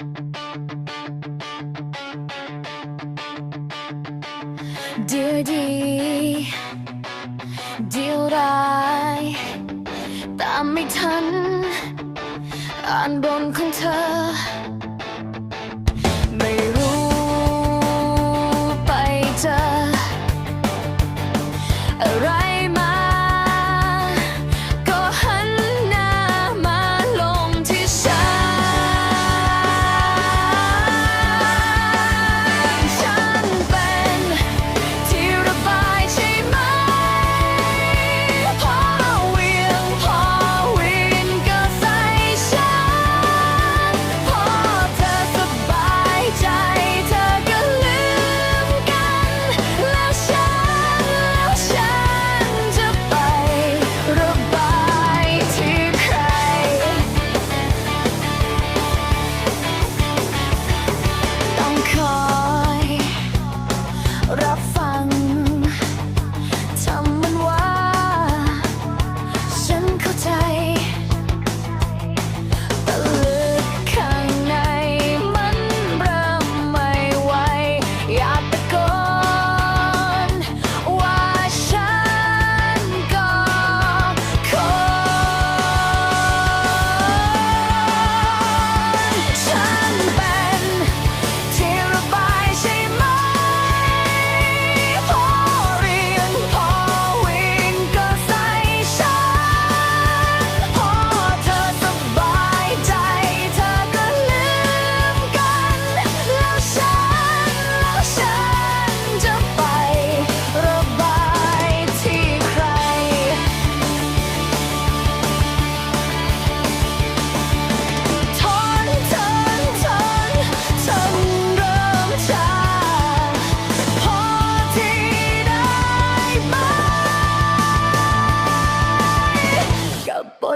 เดียวดีเดียวร้ายตามไม่ทัน อ่านบนของเธอ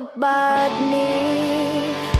ดบาทนี้